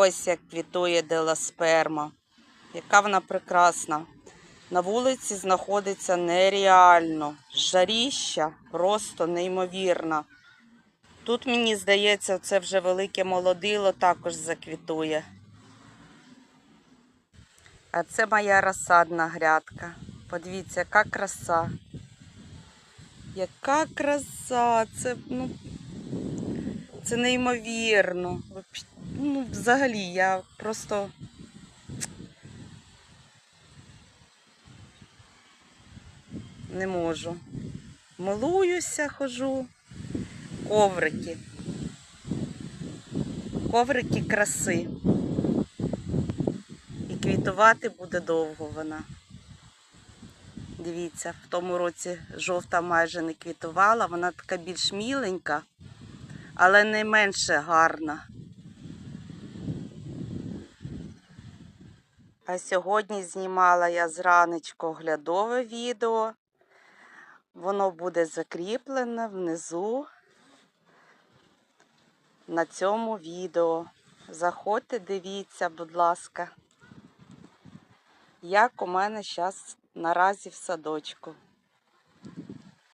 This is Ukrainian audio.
Ось як квітує деласперма. Яка вона прекрасна. На вулиці знаходиться нереально. Жаріща просто неймовірна. Тут, мені здається, це вже велике молодило також заквітує. А це моя розсадна грядка. Подивіться, яка краса. Яка краса! Це, ну, це неймовірно. Ну, взагалі, я просто. Не можу. Милуюся, хожу. Коврики. Коврики краси. І квітувати буде довго вона. Дивіться, в тому році жовта майже не квітувала, вона така більш міленька, але не менше гарна. А сьогодні знімала я зранечку оглядове відео. Воно буде закріплене внизу на цьому відео. Заходьте, дивіться, будь ласка, як у мене зараз наразі в садочку.